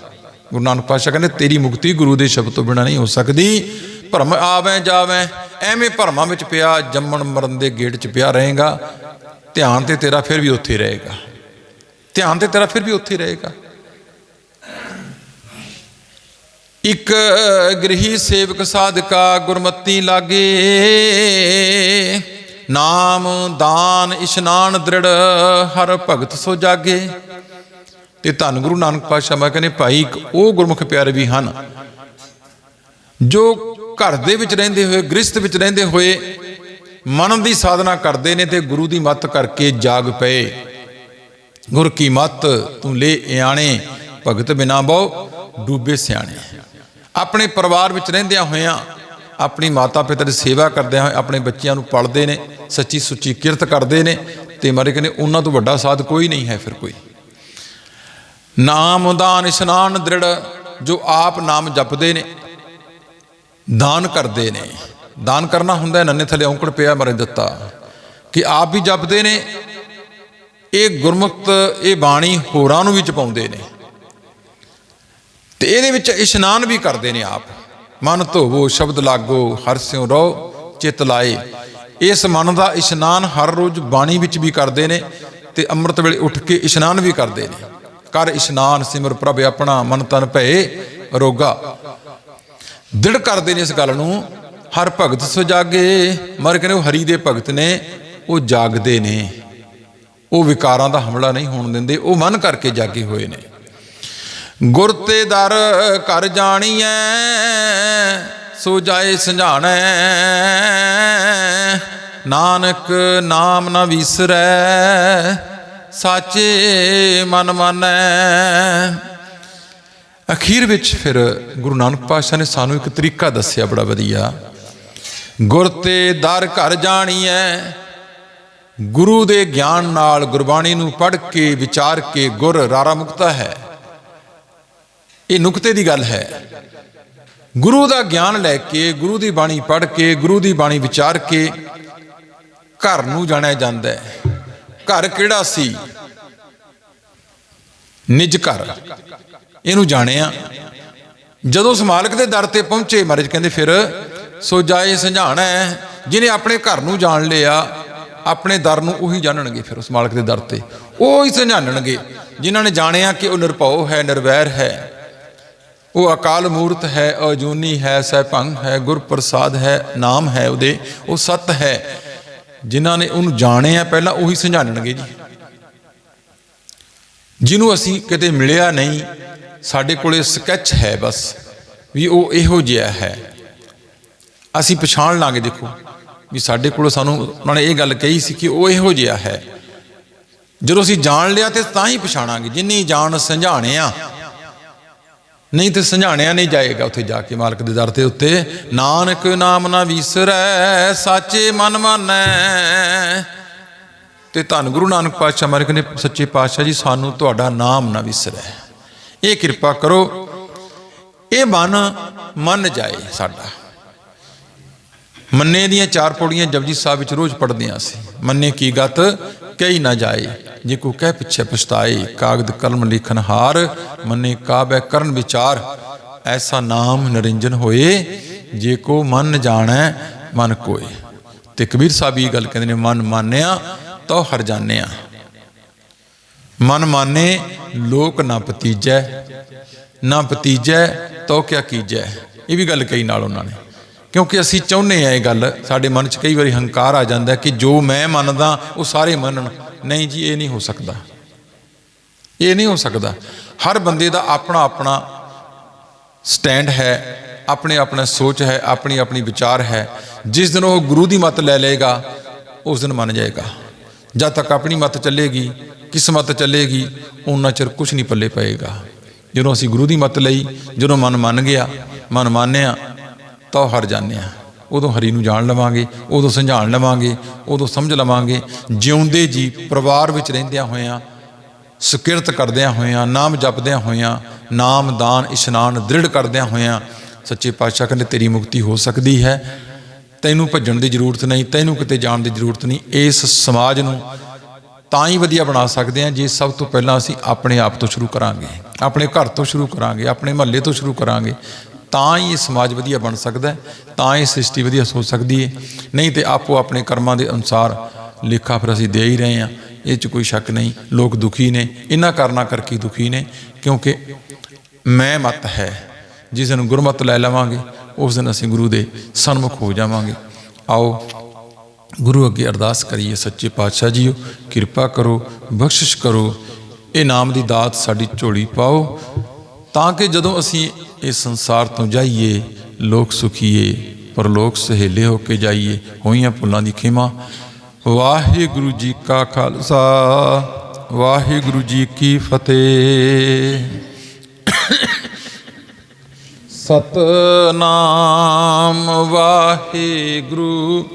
ਗੁਰੂ ਨਾਨਕ ਪਾਤਸ਼ਾਹ ਕਹਿੰਦੇ, ਤੇਰੀ ਮੁਕਤੀ ਗੁਰੂ ਦੇ ਸ਼ਬਦ ਤੋਂ ਬਿਨਾ ਨਹੀਂ ਹੋ ਸਕਦੀ। ਭਰਮ ਆਵੈ, ਜਾਵੈ, ਐਵੇਂ ਭਰਮਾਂ ਵਿੱਚ ਪਿਆ, ਜੰਮਣ ਮਰਨ ਦੇ ਗੇੜ 'ਚ ਪਿਆ ਰਹੇਗਾ। ਧਿਆਨ ਤੇ ਤੇਰਾ ਫਿਰ ਵੀ ਉੱਥੇ ਰਹੇਗਾ। ਧਿਆਨ ਤੇ ਤੇਰਾ ਫਿਰ ਵੀ ਉੱਥੇ ਰਹੇਗਾ। ਇੱਕ ਗ੍ਰਹੀ ਸੇਵਕ ਸਾਧਕਾ ਗੁਰਮਤੀ ਲਾਗੇ। ਨਾਮ, ਦਾਨ, ਇਸ਼ਨਾਨ ਦ੍ਰਿੜ, ਹਰ ਭਗਤ ਸੋ ਜਾਗੇ। ਤੇ ਧੰਨ ਗੁਰੂ ਨਾਨਕ ਪਾਤਸ਼ਾਹ, ਮੈਂ ਕਹਿੰਦੇ, ਭਾਈ, ਇੱਕ ਉਹ ਗੁਰਮੁਖ ਪਿਆਰੇ ਵੀ ਹਨ, ਜੋ ਘਰ ਦੇ ਵਿੱਚ ਰਹਿੰਦੇ ਹੋਏ, ਗ੍ਰਸਥ ਵਿੱਚ ਰਹਿੰਦੇ ਹੋਏ ਮਨ ਦੀ ਸਾਧਨਾ ਕਰਦੇ ਨੇ ਤੇ ਗੁਰੂ ਦੀ ਮੱਤ ਕਰਕੇ ਜਾਗ ਪਏ। ਗੁਰ ਕੀ ਮਤ ਤੂੰ ਲੈ ਇਆਣੇ, ਭਗਤ ਬਿਨਾ ਬਹੁ ਡੂਬੇ ਸਿਆਣੇ। ਆਪਣੇ ਪਰਿਵਾਰ ਵਿੱਚ ਰਹਿੰਦਿਆਂ ਹੋਇਆਂ ਆਪਣੀ ਮਾਤਾ ਪਿਤਾ ਦੀ ਸੇਵਾ ਕਰਦਿਆਂ ਹੋਏ ਆਪਣੇ ਬੱਚਿਆਂ ਨੂੰ ਪੜ੍ਹਦੇ ਨੇ, ਸੱਚੀ ਸੁੱਚੀ ਕਿਰਤ ਕਰਦੇ ਨੇ ਤੇ ਮਾਰੇ ਕਹਿੰਦੇ ਉਹਨਾਂ ਤੋਂ ਵੱਡਾ ਸਾਧ ਕੋਈ ਨਹੀਂ ਹੈ ਫਿਰ ਕੋਈ। ਨਾਮ ਦਾਨ ਇਸ਼ਨਾਨ ਦ੍ਰਿੜ ਜੋ ਆਪ ਨਾਮ ਜਪਦੇ ਨੇ, ਦਾਨ ਕਰਦੇ ਨੇ। ਦਾਨ ਕਰਨਾ ਹੁੰਦਾ ਨੰਨੇ ਥਲੇ ਔਂਕੜ ਪਿਆ ਮਰੇ ਦਿੱਤਾ। ਕਿ ਆਪ ਵੀ ਜਪਦੇ ਨੇ ਇਹ ਗੁਰਮੁਖਤ, ਇਹ ਬਾਣੀ ਹੋਰਾਂ ਨੂੰ ਵੀ ਚਪਾਉਂਦੇ ਨੇ। ਤੇ ਇਹਦੇ ਵਿੱਚ ਇਸ਼ਨਾਨ ਵੀ ਕਰਦੇ ਨੇ ਆਪ। ਮਨ ਧੋਵੋ, ਸ਼ਬਦ ਲਾਗੋ, ਹਰ ਸਿਉ ਰੋ, ਚਿਤ ਲਾਏ। ਇਸ ਮਨ ਦਾ ਇਸ਼ਨਾਨ ਹਰ ਰੋਜ਼ ਬਾਣੀ ਵਿੱਚ ਵੀ ਕਰਦੇ ਨੇ ਤੇ ਅੰਮ੍ਰਿਤ ਵੇਲੇ ਉੱਠ ਕੇ ਇਸ਼ਨਾਨ ਵੀ ਕਰਦੇ ਨੇ। ਕਰ ਇਸ਼ਨਾਨ ਸਿਮਰ ਪ੍ਰਭ ਆਪਣਾ, ਮਨ ਤਨ ਭਏ, ਰੋਗਾ। ਦ੍ਰਿੜ ਕਰਦੇ ਨੇ ਇਸ ਗੱਲ ਨੂੰ, ਹਰ ਭਗਤ ਸੋ ਜਾਗੇ, ਮਰ ਕਹਿੰਦੇ ਉਹ ਹਰੀ ਦੇ ਭਗਤ ਨੇ, ਉਹ ਜਾਗਦੇ ਨੇ। ਉਹ ਵਿਕਾਰਾਂ ਦਾ ਹਮਲਾ ਨਹੀਂ ਹੋਣ ਦਿੰਦੇ, ਉਹ ਮਨ ਕਰਕੇ ਜਾਗੇ ਹੋਏ ਨੇ। ਗੁਰ ਤੇ ਦਰ ਘਰ ਜਾਣੀਐ, ਸੋ ਜਾਏ ਸੰਝਾਣੈ। ਨਾਨਕ ਨਾਮ ਨਾ ਵਿਸਰੈ, ਸਾਚੇ ਮਨ ਮਾਨੈ। ਅਖੀਰ ਵਿੱਚ ਫਿਰ ਗੁਰੂ ਨਾਨਕ ਪਾਤਸ਼ਾਹ ਨੇ ਸਾਨੂੰ ਇੱਕ ਤਰੀਕਾ ਦੱਸਿਆ ਬੜਾ ਵਧੀਆ। ਗੁਰ ਤੇ ਦਰ ਘਰ ਜਾਣੀਐ ਗੁਰੂ ਦੇ ਗਿਆਨ ਨਾਲ ਗੁਰਬਾਣੀ ਨੂੰ ਪੜ੍ਹ ਕੇ, ਵਿਚਾਰ ਕੇ ਗੁਰ ਰਾਰਾ ਮੁਕਤਾ ਹੈ। ਇਹ ਨੁਕਤੇ ਦੀ ਗੱਲ ਹੈ। ਗੁਰੂ ਦਾ ਗਿਆਨ ਲੈ ਕੇ, ਗੁਰੂ ਦੀ ਬਾਣੀ ਪੜ੍ਹ ਕੇ, ਗੁਰੂ ਦੀ ਬਾਣੀ ਵਿਚਾਰ ਕੇ ਘਰ ਨੂੰ ਜਾਣਿਆ ਜਾਂਦਾ ਹੈ। ਘਰ ਕਿਹੜਾ ਸੀ? ਨਿਜ ਘਰ। ਇਹਨੂੰ ਜਾਣਿਆ। ਜਦੋਂ ਉਸ ਮਾਲਕ ਦੇ ਦਰ ਤੇ ਪਹੁੰਚੇ, ਮਹਾਰਾਜ ਕਹਿੰਦੇ ਫਿਰ, ਸੋ ਜਾਏ ਸਮਝਾਣਾ ਜਿਹਨੇ ਆਪਣੇ ਘਰ ਨੂੰ ਜਾਣ ਲਿਆ ਆਪਣੇ ਦਰ ਨੂੰ ਉਹੀ ਜਾਣਨਗੇ ਫਿਰ ਉਸ ਮਾਲਕ ਦੇ ਦਰ ਤੇ। ਉਹ ਹੀ ਸਮਝਾਣਨਗੇ ਜਿਨ੍ਹਾਂ ਨੇ ਜਾਣਿਆ ਕਿ ਉਹ ਨਿਰਭਉ ਹੈ, ਨਿਰਵੈਰ ਹੈ। ਉਹ ਅਕਾਲ ਮੂਰਤ ਹੈ, ਅਜੂਨੀ ਹੈ ਸਹਿਭੰਗ ਹੈ ਗੁਰ ਪ੍ਰਸਾਦ ਹੈ, ਨਾਮ ਹੈ ਉਹਦੇ, ਉਹ ਸਤ ਹੈ। ਜਿਨ੍ਹਾਂ ਨੇ ਉਹਨੂੰ ਜਾਣਿਆ ਪਹਿਲਾਂ ਉਹੀ ਸਮਝਾਣਨਗੇ ਜੀ। ਜਿਹਨੂੰ ਅਸੀਂ ਕਿਤੇ ਮਿਲਿਆ ਨਹੀਂ, ਸਾਡੇ ਕੋਲੇ ਸਕੈਚ ਹੈ ਬਸ, ਵੀ ਉਹ ਇਹੋ ਜਿਹਾ ਹੈ। ਅਸੀਂ ਪਛਾਣ ਲਾਂਗੇ, ਦੇਖੋ। ਵੀ ਸਾਡੇ ਕੋਲ ਸਾਨੂੰ ਉਹਨਾਂ ਨੇ ਇਹ ਗੱਲ ਕਹੀ ਸੀ ਕਿ ਉਹ ਇਹੋ ਜਿਹਾ ਹੈ। ਜਦੋਂ ਅਸੀਂ ਜਾਣ ਲਿਆ ਤੇ ਤਾਂ ਹੀ ਪਛਾਣਾਂਗੇ, ਜਿੰਨੀ ਜਾਣ ਸਮਝਾਣਿਆ ਨਹੀਂ ਤੇ ਸਮਝਾਣਿਆ ਨਹੀਂ ਜਾਏਗਾ ਉੱਥੇ ਜਾ ਕੇ ਮਾਲਕ ਦੇ ਦਰ ਤੇ ਉੱਤੇ। ਨਾਨਕ ਨਾਮ ਨਾ ਵਿਸਰੈ, ਸਾਚੇ ਮਨ ਮਾਨੈ। ਤੇ ਧੰਨ ਗੁਰੂ ਨਾਨਕ ਪਾਤਸ਼ਾਹ ਮਾਰੇ ਕਹਿੰਦੇ, ਸੱਚੇ ਪਾਤਸ਼ਾਹ ਜੀ, ਸਾਨੂੰ ਤੁਹਾਡਾ ਨਾਮ ਨਾ ਵਿਸਰੈ। ਇਹ ਕਿਰਪਾ ਕਰੋ, ਇਹ ਮਨ ਮੰਨ ਜਾਏ ਸਾਡਾ। ਮੰਨੇ ਦੀਆਂ ਚਾਰ ਪੌੜੀਆਂ ਜਪਜੀ ਸਾਹਿਬ ਵਿੱਚ ਰੋਜ਼ ਪੜ੍ਹਦੇ ਹਾਂ ਅਸੀਂ ਮੰਨੇ ਕੀ ਗਤ, ਕਹੀ ਨਾ ਜਾਏ। ਜੇ ਕੋ ਕਹਿ ਪਿੱਛੇ ਪਛਤਾਏ, ਕਾਗਦ ਕਲਮ ਲਿਖਨ ਹਾਰ, ਮੰਨੇ ਕਾਬੈ ਕਰਨ ਵਿਚਾਰ। ਐਸਾ ਨਾਮ ਨਿਰੰਜਨ ਹੋਏ, ਜੇ ਕੋ ਮਨ ਜਾਣੈ, ਮਨ ਕੋਏ। ਤੇ ਕਬੀਰ ਸਾਹਿਬ ਇਹ ਗੱਲ ਕਹਿੰਦੇ ਨੇ, ਮਨ ਮਾਨਿਆ ਤੋ ਹਰ ਜਾਣਿਆ। ਮਨ ਮਾਨੇ, ਲੋਕ ਨਾ ਪਤੀਜੈ ਨਾ ਪਤੀਜੈ ਤੋ ਕਿਆ ਕੀਜੈ। ਇਹ ਵੀ ਗੱਲ ਕਹੀ ਨਾਲ ਉਹਨਾਂ ਨੇ। ਕਿਉਂਕਿ ਅਸੀਂ ਚਾਹੁੰਦੇ ਆ ਇਹ ਗੱਲ, ਸਾਡੇ ਮਨ 'ਚ ਕਈ ਵਾਰੀ ਹੰਕਾਰ ਆ ਜਾਂਦਾ ਕਿ ਜੋ ਮੈਂ ਮੰਨਦਾ, ਉਹ ਸਾਰੇ ਮੰਨਣ। ਨਹੀਂ ਜੀ, ਇਹ ਨਹੀਂ ਹੋ ਸਕਦਾ। ਇਹ ਨਹੀਂ ਹੋ ਸਕਦਾ। ਹਰ ਬੰਦੇ ਦਾ ਆਪਣਾ ਆਪਣਾ ਸਟੈਂਡ ਹੈ ਆਪਣੇ ਆਪਣਾ ਸੋਚ ਹੈ ਆਪਣੀ ਆਪਣੀ ਵਿਚਾਰ ਹੈ। ਜਿਸ ਦਿਨ ਉਹ ਗੁਰੂ ਦੀ ਮਤ ਲੈ ਲਏਗਾ, ਉਸ ਦਿਨ ਮੰਨ ਜਾਏਗਾ। ਜਦ ਤੱਕ ਆਪਣੀ ਮਤ ਚੱਲੇਗੀ ਕਿਸਮਤ ਚੱਲੇਗੀ, ਉਹਨਾਂ ਚਿਰ ਕੁਝ ਨਹੀਂ ਪੱਲੇ ਪਏਗਾ। ਜਦੋਂ ਅਸੀਂ ਗੁਰੂ ਦੀ ਮਤ ਲਈ, ਜਦੋਂ ਮਨ ਮੰਨ ਗਿਆ, ਮਨ ਮੰਨਿਆ ਤਾਂ ਉਹ ਹਰ ਜਾਂਦੇ ਆ ਉਦੋਂ ਹਰੀ ਨੂੰ ਜਾਣ ਲਵਾਂਗੇ, ਉਦੋਂ ਸਮਝਾਣ ਲਵਾਂਗੇ, ਉਦੋਂ ਸਮਝ ਲਵਾਂਗੇ। ਜਿਉਂਦੇ ਜੀ ਪਰਿਵਾਰ ਵਿੱਚ ਰਹਿੰਦਿਆਂ ਹੋਇਆਂ, ਸੁਕਿਰਤ ਕਰਦਿਆਂ ਹੋਇਆਂ, ਨਾਮ ਜਪਦਿਆਂ ਹੋਇਆਂ, ਨਾਮ ਦਾਨ ਇਸ਼ਨਾਨ ਦ੍ਰਿੜ ਕਰਦਿਆਂ ਹੋਇਆਂ, ਸੱਚੇ ਪਾਤਸ਼ਾਹ ਕਹਿੰਦੇ, ਤੇਰੀ ਮੁਕਤੀ ਹੋ ਸਕਦੀ ਹੈ। ਤੈਨੂੰ ਭੱਜਣ ਦੀ ਜ਼ਰੂਰਤ ਨਹੀਂ, ਤੈਨੂੰ ਕਿਤੇ ਜਾਣ ਦੀ ਜ਼ਰੂਰਤ ਨਹੀਂ। ਇਸ ਸਮਾਜ ਨੂੰ ਤਾਂ ਹੀ ਵਧੀਆ ਬਣਾ ਸਕਦੇ ਹਾਂ, ਜੇ ਸਭ ਤੋਂ ਪਹਿਲਾਂ ਅਸੀਂ ਆਪਣੇ ਆਪ ਤੋਂ ਸ਼ੁਰੂ ਕਰਾਂਗੇ। ਆਪਣੇ ਘਰ ਤੋਂ ਸ਼ੁਰੂ ਕਰਾਂਗੇ, ਆਪਣੇ ਮਹੱਲੇ ਤੋਂ ਸ਼ੁਰੂ ਕਰਾਂਗੇ। ਤਾਂ ਹੀ ਇਹ ਸਮਾਜ ਵਧੀਆ ਬਣ ਸਕਦਾ ਤਾਂ ਹੀ ਸ੍ਰਿਸ਼ਟੀ ਵਧੀਆ ਸੋਚ ਸਕਦੀ ਹੈ। ਨਹੀਂ ਤੇ ਆਪੋ ਆਪਣੇ ਕਰਮਾਂ ਦੇ ਅਨੁਸਾਰ ਲੇਖਾ ਫਿਰ ਅਸੀਂ ਦੇ ਹੀ ਰਹੇ ਹਾਂ। ਇਹ 'ਚ ਕੋਈ ਸ਼ੱਕ ਨਹੀਂ, ਲੋਕ ਦੁਖੀ ਨੇ, ਇਹਨਾਂ ਕਾਰਨਾਂ ਕਰਕੇ ਦੁਖੀ ਨੇ, ਕਿਉਂਕਿ ਮੈਂ ਮਤ ਹੈ, ਜਿਸ ਦਿਨ ਗੁਰਮਤ ਲੈ ਲਵਾਂਗੇ, ਉਸ ਦਿਨ ਅਸੀਂ ਗੁਰੂ ਦੇ ਸਨਮੁਖ ਹੋ ਜਾਵਾਂਗੇ। ਆਓ, ਗੁਰੂ ਅੱਗੇ ਅਰਦਾਸ ਕਰੀਏ, ਸੱਚੇ ਪਾਤਸ਼ਾਹ ਜੀਓ, ਕਿਰਪਾ ਕਰੋ, ਬਖਸ਼ਿਸ਼ ਕਰੋ, ਇਹ ਨਾਮ ਦੀ ਦਾਤ ਸਾਡੀ ਝੋਲੀ ਪਾਓ, ਤਾਂ ਕਿ ਜਦੋਂ ਅਸੀਂ ਇਸ ਸੰਸਾਰ ਤੋਂ ਜਾਈਏ, ਲੋਕ ਸੁਖੀਏ ਪਰ ਲੋਕ ਸਹੇਲੇ ਹੋ ਕੇ ਜਾਈਏ, ਹੋਈਆਂ ਭੁੱਲਾਂ ਦੀ ਖਿਮਾ। ਵਾਹਿਗੁਰੂ ਜੀ ਕਾ ਖਾਲਸਾ, ਵਾਹਿਗੁਰੂ ਜੀ ਕੀ ਫਤਿਹ। ਸਤਨਾਮ ਵਾਹਿਗੁਰੂ।